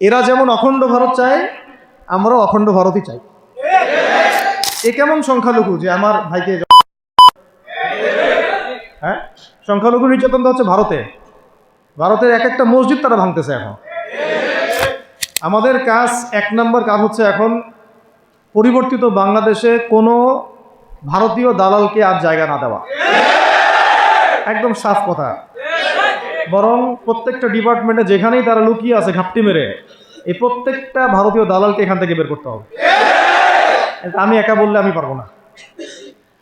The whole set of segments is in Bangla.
এরা যেমন অখণ্ড ভারত চায়, আমরাও অখণ্ড ভারতই চাই। এ কেমন সংখ্যালঘু যে আমার ভাইকে হ্যাঁ? সংখ্যালঘু নির্যাতন তো হচ্ছে ভারতে। ভারতের এক একটা মসজিদ তারা ভাঙতেছে এখন। আমাদের কাজ এক নম্বর কাজ হচ্ছে এখন পরিবর্তিত বাংলাদেশে কোনো ভারতীয় দালালকে আর জায়গা না দেওয়া। একদম সাফ কথা। বরং প্রত্যেকটা ডিপার্টমেন্টে যেখানেই তারা লুকিয়ে আছে ঘাপটি মেরে, এই প্রত্যেকটা ভারতীয় দালালকে এখান থেকে বের করতে হবে। আমি একা বললে আমি পারব না।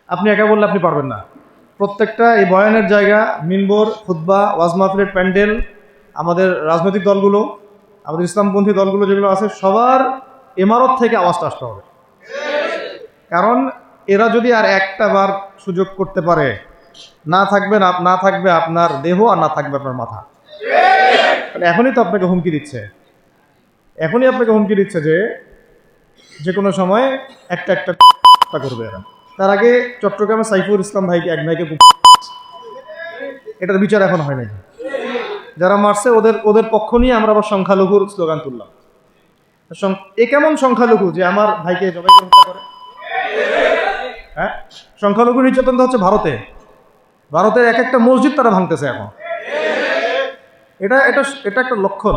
আপনি একা বললে আপনি পারবেন না। প্রত্যেকটা এই বয়ানের জায়গা, মিনবোর খুদ্া ওয়াজ মাহফিলের প্যান্ডেল, আমাদের রাজনৈতিক দলগুলো, আমাদের ইসলামপন্থী দলগুলো যেগুলো আছে, সবার ইমারত থেকে আওয়াজটা আসতে হবে। কারণ এরা যদি আর একটা বার সুযোগ করতে পারে না থাকবে না থাকবে আপনার দেহ আর না থাকবে আপনার মাথা। এখনই তো আপনাকে হুমকি দিচ্ছে। এখনই আপনাকে হুমকি দিচ্ছে যে যে কোনো সময় একটা একটা করবে এরা। তার আগে চট্টগ্রামে সাইফুল ইসলাম ভাইকে, এক ভাইকে এটার বিচার এখন হয় নাকি যারা মারছে, ওদের ওদের পক্ষ নিয়ে আমরা আবার সংখ্যালঘুর স্লোগান তুললাম। এ কেমন সংখ্যালঘু যে আমার ভাইকে জবাই করে করে? হ্যাঁ? সংখ্যালঘু নির্যাতন হচ্ছে ভারতে। ভারতের এক একটা মসজিদ তারা ভাঙতেছে এখন। এটা এটা এটা একটা লক্ষণ।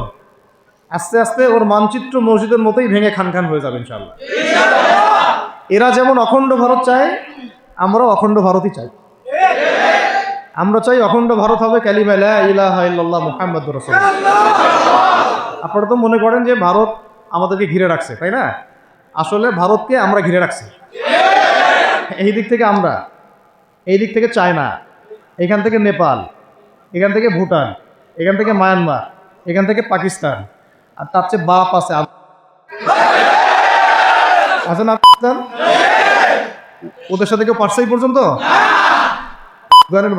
আস্তে আস্তে ওর মানচিত্র মসজিদের মতোই ভেঙে খান খান হয়ে যাবে ইনশাল্লাহ এরা যেমন অখণ্ড ভারত চায়, আমরাও অখণ্ড ভারতই চাই। আমরা চাই অখণ্ড ভারত হবে ক্যালিমেলা ইলাহা মুহাম্মদ রসুল আপনারা তো মনে করেন যে ভারত আমাদেরকে ঘিরে রাখছে, তাই না? আসলে ভারতকে আমরা ঘিরে রাখছি। এই দিক থেকে আমরা, এই দিক থেকে চায়না। এখান থেকে নেপাল, এখান থেকে ভুটান, এখান থেকে মায়ানমার, এখান থেকে পাকিস্তান। আর তার চেয়ে বাপ আছে আছে না পাকিস্তান ওদের সাথে কেউ পারছে পর্যন্ত?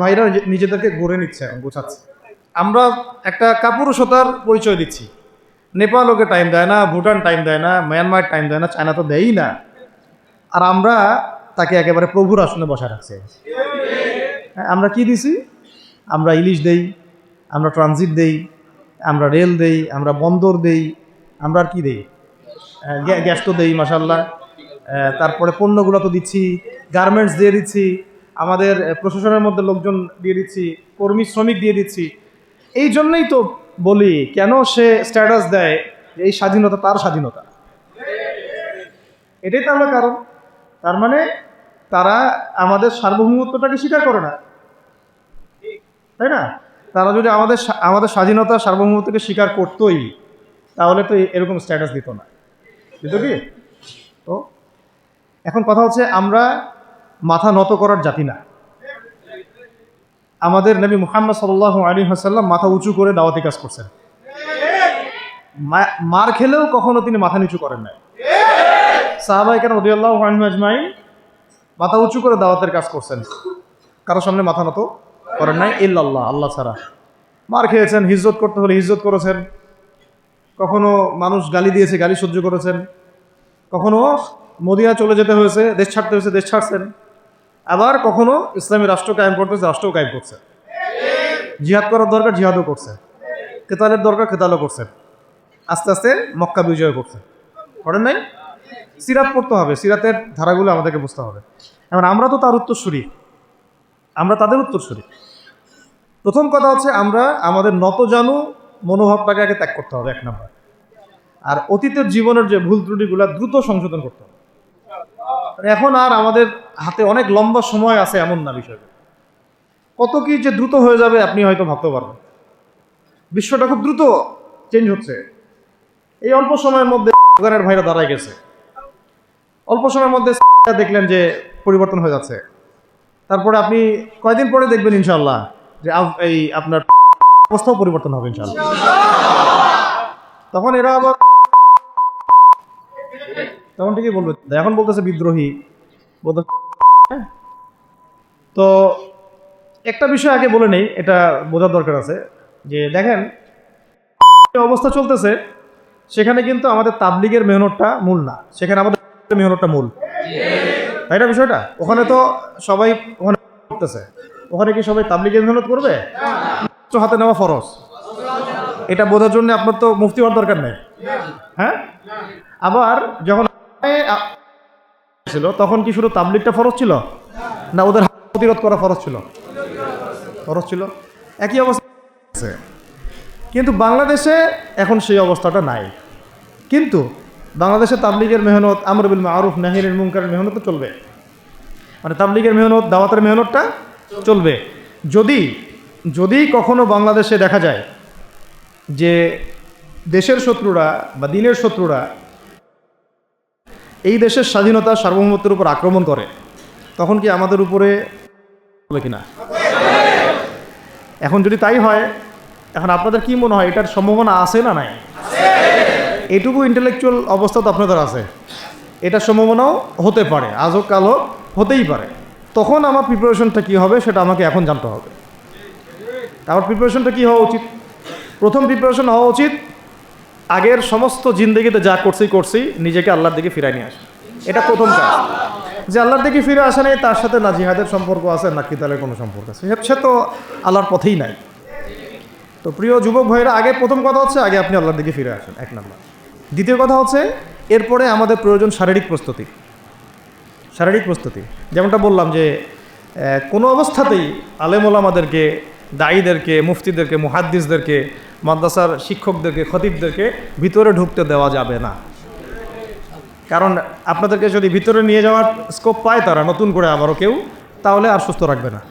ভাইরা নিজেদেরকে গড়ে নিচ্ছে গোছাচ্ছে। আমরা একটা কাপুরুষতার পরিচয় দিচ্ছি। নেপাল ওকে টাইম দেয় না, ভুটান টাইম দেয় না, মায়ানমার টাইম দেয় না, চায়না তো দেয়ই না। আর আমরা তাকে একেবারে প্রভুর আসনে বসায় রাখছি। আমরা কি দিছি? আমরা ইলিশ দেই, আমরা ট্রানজিট দেই, আমরা রেল দেই, আমরা বন্দর দেই, আমরা আর কি দেই? গ্যাস তো দেই মাসাল্লাহ তারপরে পণ্যগুলো তো দিচ্ছি গার্মেন্টস দিয়ে দিচ্ছি, আমাদের প্রশাসনের মধ্যে লোকজন দিয়ে দিচ্ছি, কর্মী, শ্রমিক দিয়ে দিচ্ছি। এই জন্যই তো বলি, কেন সে স্ট্যাটাস দেয় যে এই স্বাধীনতা তার স্বাধীনতা? এটাই তো আমরা কারণ। তার মানে তারা আমাদের সার্বভৌমত্বটাকে স্বীকার করে না। তাই না? তারা যদি আমাদের আমাদের স্বাধীনতা সার্বভৌমত্বকে স্বীকার করতোই, তাহলে তো এরকম স্ট্যাটাস দিত না। দিত কি? তো এখন কথা হচ্ছে আমরা মাথা নত করার জাতি না। আমাদের নবী মুহাম্মদ সাল্লাহ আলী হাসাল্লাম মাথা উঁচু করে দাওয়াতি কাজ করছেন। মার খেলেও কখনো তিনি মাথা নিচু করেন নাই। সাহাবাই কেন রদিয়াল্লাহ আজমাইন মাথা উঁচু করে দাওয়াতের কাজ করছেন। কারোর সামনে মাথা নত করেন নাই ইল্লাল্লাহ, আল্লাহ ছাড়া। মার খেয়েছেন, হিজরত করতে হলে হিজরত করেছেন। কখনো মানুষ গালি দিয়েছে, গালি সহ্য করেছেন। কখনো মদিনা চলে যেতে হয়েছে, দেশ ছাড়তে হয়েছে, দেশ ছাড়ছেন। আবার কখনো ইসলামী রাষ্ট্র কায়েম করতে হয়েছে, রাষ্ট্রও কায়েম করছে। জিহাদ করার দরকার, জিহাদও করছে। কেতালের দরকার, কেতালও করছেন আস্তে আস্তে মক্কা বিজয় করছে। করেন নাই? সিরাত পড়তে হবে, সিরাতের ধারাগুলো আমাদেরকে বুঝতে হবে। এবার আমরা তো তার উত্তরসূরি। আমরা তাদের উত্তরসূরি। প্রথম কথা হচ্ছে আমরা আমাদের নতজানু মনোভাবটাকে আগে ত্যাগ করতে হবে, এক নম্বর। আর অতীতের জীবনের যে ভুল ত্রুটিগুলো দ্রুত সংশোধন করতে হবে। এখন আর আমাদের হাতে অনেক লম্বা সময় আছে এমন না বিষয়টা। কত কি যে দ্রুত হয়ে যাবে আপনি হয়তো ভাবতে পারবেন বিশ্বটা খুব দ্রুত চেঞ্জ হচ্ছে। এই অল্প সময়ের মধ্যে দোকানের ভাইরা দাঁড়ায় গেছে। অল্প সময়ের মধ্যে দেখলেন যে পরিবর্তন হয়ে যাচ্ছে। তারপরে আপনি কয়দিন পরে দেখবেন ইনশাল্লাহ যে এই আপনার অবস্থাও পরিবর্তন হবে ইনশাল্লাহ তখন এরা আবার তখন ঠিকই বলবে, এখন বলতেছে বিদ্রোহী, বলতে হ্যাঁ। তো একটা বিষয় আগে বলে নেই, এটা বোঝার দরকার আছে, যে দেখেন অবস্থা চলতেছে, সেখানে কিন্তু আমাদের তাবলিগের মেহনতটা মূল না, সেখানে আমাদের মেহনতটা মূল। তাই না বিষয়টা? ওখানে তো সবাই ওখানে করতেছে। ওখানে কি সবাই তাবলিগের মেহনত করবে? হাতে নেওয়া ফরজ। এটা বোঝার জন্য আপনার তো মুফতি হওয়ার দরকার নেই। হ্যাঁ? আবার যখন ছিল, তখন কি শুধু তাবলিগটা ফরজ ছিল? না ওদের প্রতিরোধ করা ফরজ ছিল? ফরজ ছিল? একই অবস্থা কিন্তু বাংলাদেশে এখন সেই অবস্থাটা নাই। কিন্তু বাংলাদেশে তাবলিগের মেহনত আমরবিল মারুফ নাহিরের মুনকারের মেহনত চলবে। মানে তাবলিগের মেহনত, দাওয়াতের মেহনতটা চলবে। যদি যদি কখনো বাংলাদেশে দেখা যায় যে দেশের শত্রুরা বা দিনের শত্রুরা এই দেশের স্বাধীনতা সার্বভৌমত্বের উপর আক্রমণ করে, তখন কি আমাদের উপরে হবে কিনা? এখন যদি তাই হয়, এখন আপনাদের কি মনে হয়, এটার সম্ভাবনা আছে না নাই? এটুকু ইন্টেলেকচুয়াল অবস্থা তো আপনাদের আছে। এটার সম্ভাবনাও হতে পারে, আজও কালও হতেই পারে। তখন আমার প্রিপারেশনটা কী হবে সেটা আমাকে এখন জানতে হবে। আমার প্রিপারেশনটা কী হওয়া উচিত? প্রথম প্রিপারেশন হওয়া উচিত, আগের সমস্ত জিন্দগিতে যা করছি করছি, নিজেকে আল্লাহর দিকে ফিরাই নিয়ে আসা। এটা প্রথম কাজ। যে আল্লাহর দিকে ফিরে আসা নেই, তার সাথে না জিহাদের সম্পর্ক আছে, না কিতালের কোনো সম্পর্ক আছে। সে- তো আল্লাহর পথেই নাই। তো প্রিয় যুবক ভাইয়েরা, আগে প্রথম কথা হচ্ছে, আগে আপনি আল্লাহর দিকে ফিরে আসেন। এক নম্বর। দ্বিতীয় কথা হচ্ছে, এরপরে আমাদের প্রয়োজন শারীরিক প্রস্তুতি। শারীরিক প্রস্তুতি। যেমনটা বললাম যে কোনো অবস্থাতেই আলেমুল আমাদেরকে দায়ীদেরকে, মুফতিদেরকে, মুহাদ্দিসদেরকে, মাদ্রাসার শিক্ষকদেরকে, খতিবদেরকে ভিতরে ঢুকতে দেওয়া যাবে না। কারণ আপনাদেরকে যদি ভিতরে নিয়ে যাওয়ার স্কোপ পায় তারা, নতুন করে আবারও কেউ, তাহলে আর সুস্থ রাখবে না।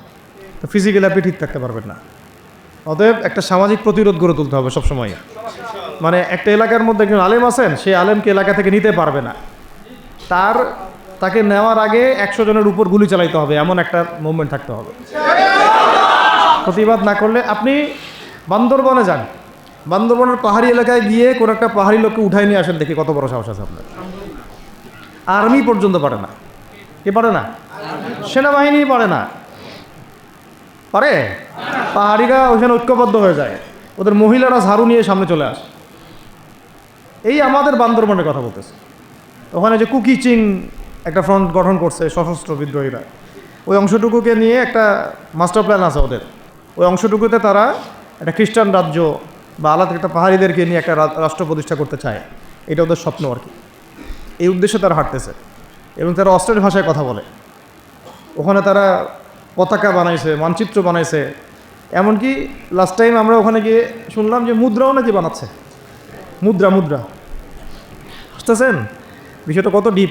তো ফিজিক্যালি আপনি ঠিক থাকতে পারবেন না। অতএব একটা সামাজিক প্রতিরোধ গড়ে তুলতে হবে সবসময়। মানে একটা এলাকার মধ্যে একজন আলেম আছেন সেই আলেমকে এলাকা থেকে নিতে পারবে না। তার তাকে নেওয়ার আগে একশো জনের উপর গুলি চালাইতে হবে, এমন একটা মুভমেন্ট থাকতে হবে। প্রতিবাদ না করলে আপনি বান্দরবনে যান। বান্দরবনের পাহাড়ি এলাকায় গিয়ে কোনো একটা পাহাড়ি লোককে উঠাই নিয়ে আসেন দেখি কত বড় সাহস আছে আপনার। আর্মি পর্যন্ত পারে না। কে পারে না? সেনাবাহিনী পারে না। পারে? পাহাড়িরা ওইখানে ঐক্যবদ্ধ হয়ে যায়। ওদের মহিলারা ঝাড়ু নিয়ে সামনে চলে আসে। এই আমাদের বান্দরবনের কথা বলতেছে। ওখানে যে কুকি চিং একটা ফ্রন্ট গঠন করছে সশস্ত্র বিদ্রোহীরা। ওই অংশটুকুকে নিয়ে একটা মাস্টার প্ল্যান আছে ওদের। ওই অংশটুকুতে তারা একটা খ্রিস্টান রাজ্য বা আলাদা একটা পাহাড়িদেরকে নিয়ে একটা রাষ্ট্র প্রতিষ্ঠা করতে চায়। এটা ওদের স্বপ্ন আর কি। এই উদ্দেশ্যে তারা হাঁটতেছে এবং তারা অস্ট্রের ভাষায় কথা বলে। ওখানে তারা পতাকা বানাইছে, মানচিত্র বানাইছে। এমনকি লাস্ট টাইম আমরা ওখানে গিয়ে শুনলাম যে মুদ্রাও নাকি বানাচ্ছে। মুদ্রা মুদ্রা। বুঝতেছেন? বিষয়টা কত ডিপ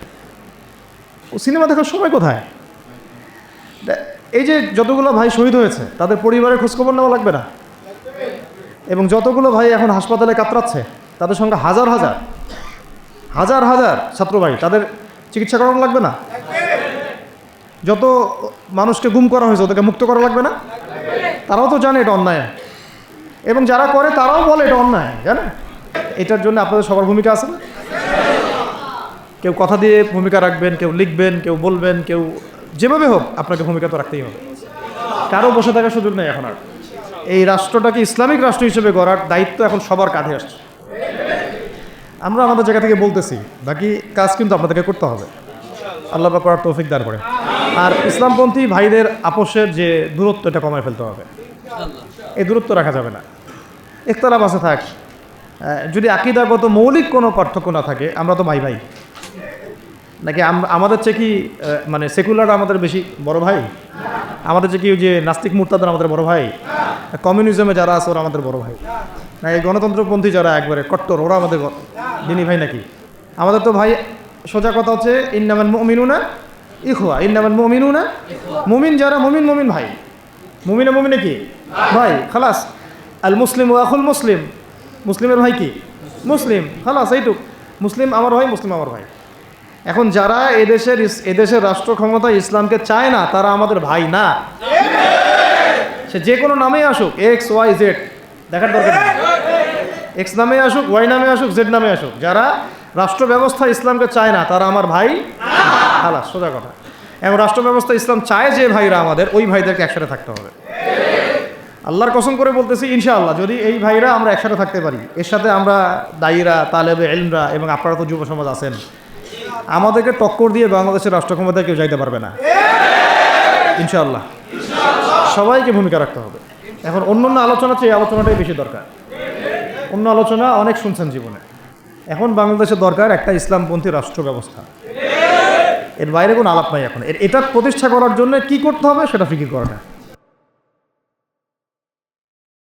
সিনেমা দেখার সময় কোথায়? এই যে যতগুলো ভাই শহীদ হয়েছে, তাদের পরিবারের খোঁজখবর নেওয়া লাগবে না? এবং যতগুলো ভাই এখন হাসপাতালে কাতরাচ্ছে, তাদের সঙ্গে হাজার হাজার। হাজার হাজার ছাত্র ভাই, তাদের চিকিৎসা করানো লাগবে না? যত মানুষকে গুম করা হয়েছে, ওদেরকে মুক্ত করা লাগবে না? তারাও তো জানে এটা অন্যায়। এবং যারা করে, তারাও বলে এটা অন্যায়, জানেন? এটার জন্য আপনাদের সবার ভূমিকা আছে না? কেউ কথা দিয়ে ভূমিকা রাখবেন, কেউ লিখবেন, কেউ বলবেন, কেউ যেভাবে হোক আপনাকে ভূমিকা তো রাখতেই হবে। কারও বসে থাকার সুযোগ নেই এখন আর। এই রাষ্ট্রটাকে ইসলামিক রাষ্ট্র হিসেবে গড়ার দায়িত্ব এখন সবার কাঁধে আসছে। আমরা আমাদের জায়গা থেকে বলতেছি, বাকি কাজ কিন্তু আপনাদেরকে করতে হবে। আল্লাহ করার তৌফিক দান করে আর ইসলামপন্থী ভাইদের আপোষের যে দূরত্ব, এটা কমায় ফেলতে হবে। এই দূরত্ব রাখা যাবে না। একতলাপ আছে থাক। যদি আকিদাগত মৌলিক কোনো পার্থক্য না থাকে, আমরা তো ভাই ভাই নাকি আম- আমাদের চেয়ে কি মানে সেকুলার আমাদের বেশি বড় ভাই? আমাদের চেয়ে কি যে নাস্তিক মুরতাদের আমাদের বড় ভাই? কমিউনিজমে যারা আছে ওরা আমাদের বড় ভাই। না এই গণতন্ত্রপন্থী যারা একবারে কট্টর, ওরা আমাদের দিনী ভাই নাকি? আমাদের তো ভাই, সোজা কথা হচ্ছে ইন্নামান মমিনুনা ইখুয়া ইন্নামান মমিনুনা মুমিন যারা, মুমিন মুমিন ভাই। মুমিনে মুমিনে কি? ভাই, খালাস। আল মুসলিম ও আখুল মুসলিম। মুসলিমের ভাই কি? মুসলিম। খালাস, এইটুক। মুসলিম আমার ভাই, মুসলিম আমার ভাই। এখন যারা এদেশের এদেশের রাষ্ট্র ক্ষমতা ইসলামকে চায় না, তারা আমাদের ভাই না। সে যে কোনো নামেই আসুক এক্স ওয়াই জেড দেখার দরকার এক্স নামে আসুক ওয়াই নামে আসুক জেড নামে আসুক। যারা রাষ্ট্র ব্যবস্থা ইসলামকে চায় না, তারা আমার ভাই আলাস সোজা কথা। এবং রাষ্ট্র ব্যবস্থা ইসলাম চায় যে ভাইরা আমাদের, ওই ভাইদেরকে একসাথে থাকতে হবে। আল্লাহর কসম করে বলতেছি, ইনশাআল্লাহ, যদি এই ভাইরা আমরা একসাথে থাকতে পারি, এর সাথে আমরা দায়ীরা, তালেবে এলমরা এবং আপনারা তো যুব সমাজ আছেন আমাদেরকে টক্কর দিয়ে বাংলাদেশের রাষ্ট্র ক্ষমতায় কেউ যাইতে পারবে না। ইনশাআল্লাহ। সবাইকে ভূমিকা রাখতে হবে। এখন অন্য অন্য আলোচনা চেয়ে আলোচনাটাই বেশি দরকার। অন্য আলোচনা অনেক শুনছেন জীবনে। এখন বাংলাদেশের দরকার একটা ইসলামপন্থী রাষ্ট্র ব্যবস্থা এর বাইরে কোনো আলাপ নাই এখন। এটা প্রতিষ্ঠা করার জন্য কি করতে হবে সেটা ফিকির করাটা